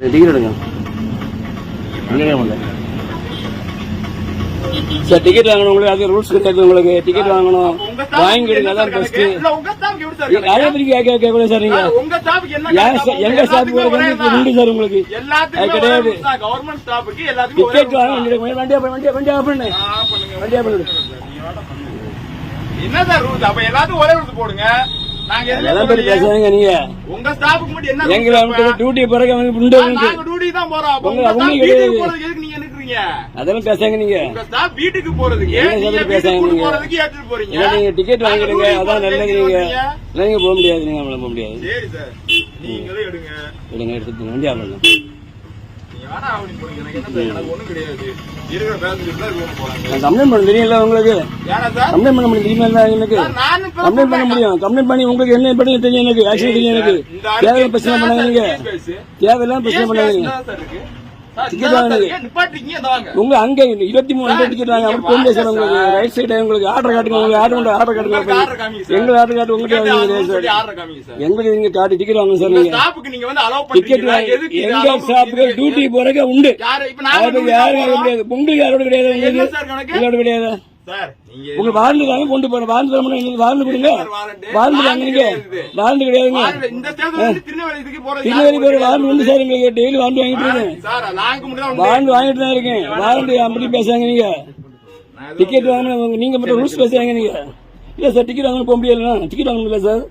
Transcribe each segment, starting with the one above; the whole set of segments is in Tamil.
டிக்கெட் எடுங்க. சார் டிக்கெட் வாங்கணும் உங்களுக்கு அது ரூல்ஸ் கிடையாது உங்களுக்கு. டிக்கெட் வாங்கணும். வாங்கிடுங்க அதான் பெஸ்ட் மாதிரி கேட்க கேட்கல சார் நீங்க? எங்க ஸ்டாஃப் உண்டு சார் உங்களுக்கு? அது கிடையாது. டிக்கெட் வாங்க வண்டியா வண்டியா வண்டியா பண்ணு. வண்டியா பண்ணு. என்ன சார் ரூல்ஸ் அப்ப எல்லாத்துக்கும் ஒரே ரூல்ஸ் போடுங்க. உங்க ஸ்டாஃப்க்கு மட்டும் என்ன எங்களை? டியூட்டி பிறகு. நாங்க டியூட்டி தான் போறோம். அப்ப உங்க- உங்க staff உங்களுக்கு வீட்டுக்கு கிடையாது. போறதுக்கு எதுக்கு நீங்க நிக்கிறீங்க? அதெல்லாம் பேசாங்க நீங்க. உங்க ஸ்டாஃப் வீட்டுக்கு போறதுக்கு என்ன நீங்க சொல்றது வீட்டுக்கு பேசாங்க கூட்டு நீங்க? போறதுக்கு ஏத்துட்டு போறீங்க? ஏன்னா நீங்க டிக்கெட் வாங்கிடுங்க. அதான் நல்லது நீங்க. நீங்க போக முடியாது நீங்க நம்மள போக முடியாது. சரி சார். நீங்களே எடுங்க. எடுங்க எடுத்துட்டு வண்டி ஆகணும் கம்ப்ளைண்ட் பண்ண தெரியல உங்களுக்கு? கம்ப்ளைண்ட் பண்ண முடியும் தெரியுமா எனக்கு? கம்ப்ளைண்ட் பண்ண. முடியும். கம்ப்ளைண்ட் பண்ணி உங்களுக்கு என்ன பண்ணி தெரியும் எனக்கு? ஆக்சுவலி தெரியும் எனக்கு. தேவையில்லாம் பிரச்சனை பண்ணாதீங்க. தேவையில்லாம் பிரச்சனை பண்ணாதீங்க. Ticket வாங்குங்க. உங்க அங்க இருபத்தி மூணு டிக்கெட் வாங்க. அப்படி முடியாது சார். உங்களுக்கு ரைட் சைடு உங்களுக்கு ஆர்டர் காட்டுங்க. உங்களுக்கு ஆர்டர் கொண்டு ஆர்டர் காட்டுங்க. எங்க ஆர்டர் காட்டு சார். எங்களுக்கு நீங்க காட்டு டிக்கெட் வாங்க சார் நீங்க. டிக்கெட் எங்க ஸ்டாஃப்க்கு டியூட்டி போறக்க உண்டு. யாரும் வாங்க முடியாது. உங்களுக்கு யாரோட கிடையாது உங்களுக்கு? யாரோட கிடையாது? உங்க வாழ்ந்து வாங்க கொண்டு போறேன் வாழ்ந்து தர முடியும் எங்களுக்கு வாழ்ந்து கொடுங்க. வாழ்ந்து வாங்க நீங்க வாழ்ந்து கிடையாதுங்க. திருநெல்வேலி பேர் வாழ்ந்து உண்டு சார் எங்களுக்கு டெய்லி வாழ்ந்து வாங்கிட்டு இருக்கேன் வாழ்ந்து வாங்கிட்டு தான் இருக்கேன். வாழ்ந்து அப்படி பேசுறாங்க நீங்க. டிக்கெட் வாங்கணும் நீங்க மட்டும் ரூல்ஸ் பேசுறாங்க நீங்க. இல்ல சார் டிக்கெட் வாங்க போக முடியாது டிக்கெட் வாங்க முடியல சார்?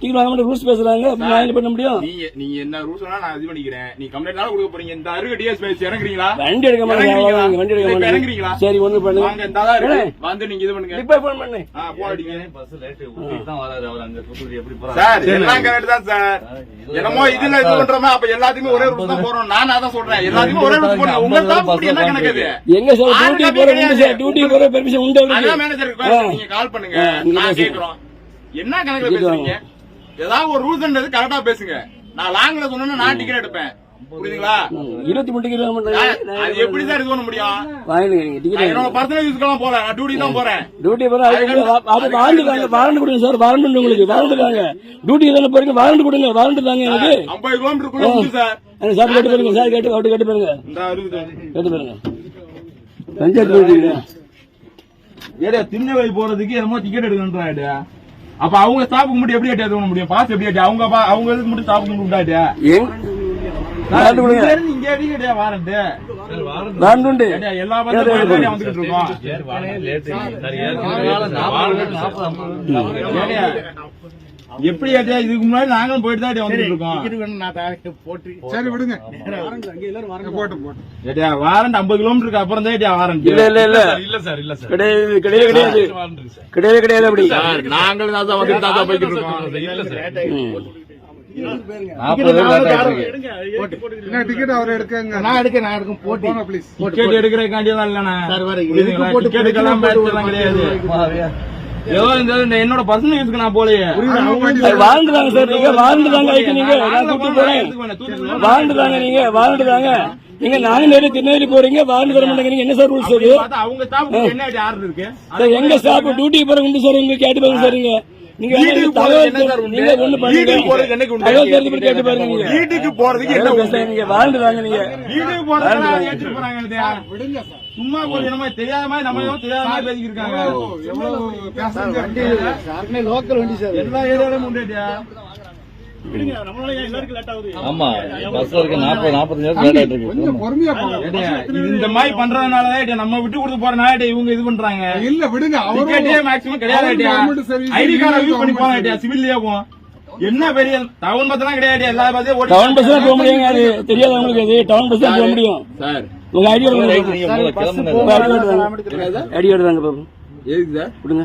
டிக்கெட் வாங்க மட்டும் ரூல்ஸ் பேசுறாங்க. அப்படி நான் என்ன பண்ண முடியும்? நீங்க நீங்க என்ன ரூல்ஸ் வேணா நான் இது பண்ணிக்கிறேன். நீ கம்ப்ளைண்ட் கொடுக்க போறீங்க. இந்த அருகு டிஎஸ் பேசி இறங்குறீங்களா? வண்டி எடுக்க மாட்டேங்க வண்டி எடுக்க மாட்டேங்க இறங்குறீங்களா? சரி ஒண்ணு வாங்க பண்ணுங்க இந்த தான் இருக்கு. வந்து நீங்க இது பண்ணுங்க. இப்ப போன் பண்ணு. ஆ போடிங்க பஸ் லேட் தான் வராரு அவர். அங்க தூத்துக்குடி எப்படி போறாரு? சார் எல்லாம் கரெக்ட் தான் சார். என்னமோ இதுல இது பண்றோமே? அப்ப எல்லாத்துக்குமே ஒரே ரூல்ஸ் தான் போறோம். நான் அதான் சொல்றேன். எல்லாத்துக்கும் ஒரே ரூல்ஸ் போடுங்க. உங்க ஸ்டாஃப் பத்தி என்ன கணக்குது எங்க சார்? டியூட்டி போற டியூட்டி போற பெர்மிஷன் உண்டு அதான் அவருக்கு மேனேஜர் நீங்க கால் பண்ணுங்க. நான். கேக்குறோம். என்ன கணக்குல பேசுறீங்க? ஏதாவது ஒரு ரூல்ஸ் கரெக்டா பேசுங்க. நான் லாங்ல சொன்னா நான் டிக்கெட் எடுப்பேன். புரியுதுங்களா? இருபத்தி மூணு நான் அது எப்படி சார் இது பண்ண முடியும்? என்னோட பர்சனல் யூஸ்க்கெல்லாம் போல நான் டியூட்டி தான் போறேன். டியூட்டி போற அது வாரண்ட் கொடுங்க சார். உண்டு உங்களுக்கு. வாரண்ட் தாங்க. டியூட்டி தானே போறீங்க? வாரண்ட் கொடுங்க. எனக்கு. ஐம்பது கிலோமீட்டருக்குள்ள சார். சார் கேட்டு பாருங்க. சார் கேட்டு அவட்டு கேட்டு பாருங்க. கேட்டு பஞ்சாயத்து ஏடா திருநெல்வேலி போறதுக்கு என்னமோ டிக்கெட் எடுக்கணும்ன்றாடா அப்ப அவங்க ஸ்டாஃப்க்கு மட்டும் எப்படி ஏட்டி பண்ண முடியும்? பாஸ் எப்படி ஏட்டி அவங்க பா- அவங்க இதுக்கு மட்டும் ஸ்டாஃப்க்கு மட்டும் விட்டாடா எங்க வாரண்ட் கொடுங்க இங்க வாரண்ட்? எல்லா வந்துகிட்டு இருக்கோம். சார் எப்படி ஏட்டியா இதுக்கு முன்னாடி நாங்களும் போயிட்டு தான் வந்துட்டு இருக்கோம் ஏட்டியா வாரண்ட். ஐம்பது கிலோமீட்டருக்கு அப்புறம் தான் ஏட்டியா வாரண்ட் இல்ல இல்ல இல்ல. இல்ல சார் இல்ல சார். கிடையாது கிடையாது கிடையாது. கிடையவே கிடையாது அப்படி. சார் நாங்களும் தான் சார் வந்துட்டு தான் சார் போய்கிட்டு இருக்கோம். இல்ல சார். டிக்கெட் அவர் எடுக்கங்க? நான் எடுக்க நான் எடுக்கும் போட்டி டிக்கெட் எடுக்கிறதுக்காண்டி தான் இல்லண்ணா. சார், எல்லாம் கிடையாது. ஏதோ இந்த என்னோட பர்சனல் யூஸ்க்கு நான் போலையே அது வாரண்ட் தாங்க சார் நீங்க வாரண்ட் தாங்க ஐக்கு நீங்க. நான் கூட்டு போறேன். வாரண்ட் தாங்க நீங்க வாரண்ட் தாங்க நீங்க நாங்க நேரம் திருநெல்வேலி போறீங்க வாரண்ட் தர மாட்டேங்க. நீங்க என்ன சார் ரூல்ஸ் அது? அவங்க ஸ்டாஃப் என்ன ஆர்டர் இருக்கு? எங்க ஸ்டாப் டியூட்டி போற உண்டு சார் உங்க கேட்டு பாருங்க சார் வீட்டுக்கு போறதுக்கு என்ன சார் உண்டு? நீங்க ஒண்ணு பண்ணுங்க வீட்டுக்கு போறதுக்கு என்னைக்கு உண்டு? போறதுக்கு என்ன உண்டு? நீங்க வாரண்ட் தாங்க நீங்க வீட்டுக்கு போறதுக்கு. சும்மா கொஞ்சம் என்னமோ தெரியாத மாதிரி நம்ம ஏதோ தெரியாத மாதிரி பேசிக்கிட்டு இருக்காங்க யாருமே லோக்கல் வண்டி சார் எல்லா ஏரியாலும் உண்டுடியா ஆமா பஸ்ல இருக்க நாற்பது லேட் ஆயிட்டு இருக்கு. இந்த மாதிரி பண்றதுனாலதான் நம்ம விட்டு கொடுத்து போறனால இவங்க இது பண்றாங்க. இல்ல விடுங்க அவரும் மேக்ஸிமம் கிடையாது ஐடி கார்டை யூஸ் பண்ணி சிவில்லயே போவோம். என்ன பெரிய டவுன் பஸ் எல்லாம் கிடையாது எல்லா டவுன் பஸ் போக முடியுங்க அது தெரியாது உங்களுக்கு அது. டவுன் பஸ் தான் போக முடியும். சார். உங்க ஐடியா ரைட், நீங்க முதல்ல கிளம்புங்க. உங்க ஐடியா தாங்க பாப்போம் எதுக்கு சார்? கொடுங்க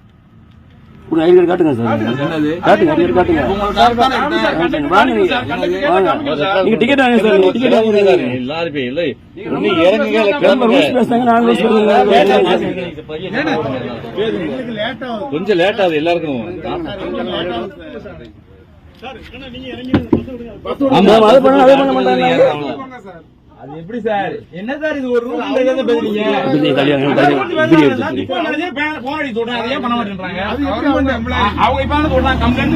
உங்க ஐடி கார்டு காட்டுங்க சார் என்னது காட்டுங்க ஐடி காட்டுங்க காட்டுங்க. வாங்க நீங்க வாங்க நீங்க டிக்கெட் வாங்க சார் நீங்க டிக்கெட் வாங்க எல்லாரும் போய் இல்லை நீ இறங்குங்க கிளம்புங்க ரூல்ஸ் பேசுறாங்க நாங்க ரூல்ஸ் பையன் கொஞ்சம் லேட் ஆகுது எல்லாருக்கும் ஆமா அதை பண்ண அதை பண்ண மாட்டாங்க அது எப்படி சார்? என்ன சார் இது ஒரு ரூல் பேசுறீங்க. இப்படி கல்யாணம் கல்யாணம். இப்படி எடுத்து இப்போ நான் அதே பே- போன் அடிச்சு சொல்றேன். அதையே பண்ண மாட்டேன்றாங்க. அவங்க இப்ப என்ன சொல்றாங்க கம்ப்ளைண்ட்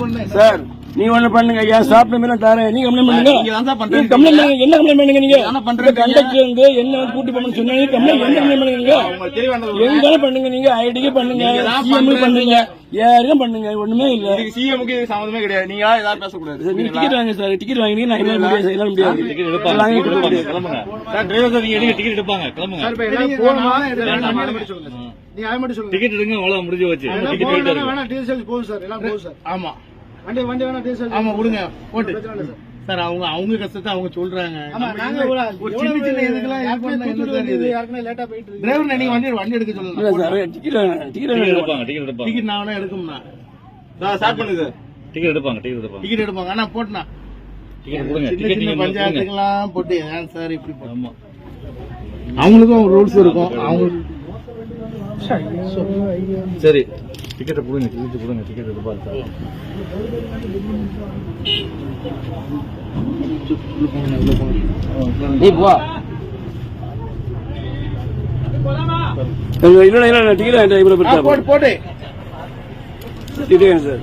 பண்றேன்னு சார் நீ ஒண்ணு பண்ணுங்க ஐயா ஸ்டாப் நம்பர் தரேன். நீங்க கம்ப்ளைண்ட் பண்ணுங்க. நீங்க தான் பண்றீங்க. நீங்க கம்ப்ளைண்ட் பண்ணுங்க. என்ன கம்ப்ளைண்ட் பண்ணுங்க நீங்க? என்ன பண்றீங்க? கண்டக்டர் வந்து என்ன வந்து கூட்டி போகணும்னு சொன்னாங்க கம்ப்ளைண்ட் என்ன கம்ப்ளைண்ட் பண்ணுங்க உங்களுக்கு தெளிவானது எங்க பண்ணுங்க நீங்க. ஐடிக்கு பண்ணுங்க. நீங்க சிஎம் பண்றீங்க. பண்ணுங்க. யாருக்கும் பண்ணுங்க. ஒண்ணுமே இல்ல. இதுக்கு சிஎம்க்கு இது சம்மந்தமே கிடையாது. நீங்க ஏதாவது பேசக்கூடாது. நீங்க டிக்கெட் வாங்க சார் டிக்கெட் வாங்கினீங்க நான் என்ன முடியாது எல்லாம் முடியாது. டிக்கெட் எடுப்பாங்க. வாங்கி. கிளம்புங்க. சார் டிரைவர் சார் நீங்க எடுங்க. டிக்கெட் எடுப்பாங்க. கிளம்புங்க. சார் இப்ப சார். நீங்க மட்டும் சொல்லுங்க. டிக்கெட் எடுங்க அவ்வளவு முடிஞ்சு வச்சு எல்லாம் டிக்கெட் போகும் சார் எல்லாம் போகும் சார் ஆமா. வண்டி வண்டி வேணா டீசல் ஆமா விடுங்க. போட்டு. சார். அவங்க அவங்க கஷ்டத்தை அவங்க சொல்றாங்க. ஒரு சின்ன சின்ன இதுக்கெல்லாம் யாருக்குமே லேட்டா போயிட்டு இருக்கு. டிரைவர் நீங்க வண்டி வண்டி எடுக்க இல்ல சொல்லலாம் சார் டிக்கெட் டிக்கெட் எடுப்பாங்க டிக்கெட் எடுப்பாங்க. டிக்கெட் நான் வேணா எடுக்கும்னா ஸ்டார்ட் பண்ணுங்க. டிக்கெட் எடுப்பாங்க டிக்கெட் எடுப்பாங்க. டிக்கெட் எடுப்பாங்க. ஆனா போட்டுனா டிக்கெட் கொடுங்க சின்ன டிக்கெட் சின்ன நீங்க கொடுங்க. பஞ்சாயத்துக்கெல்லாம் போட்டு ஏன் சார் இப்படி ஆமா. அவங்களுக்கும் ரூல்ஸ் இருக்கும். அவங்க சரி. டிக்கெட் கொடுங்க டிக்கெட் கொடுங்க டிக்கெட் எடுப்பாங்க சார் நீ போ இல்ல இல்ல டிக்கெட் பெருசா போட்டு டிக்கெட் சார்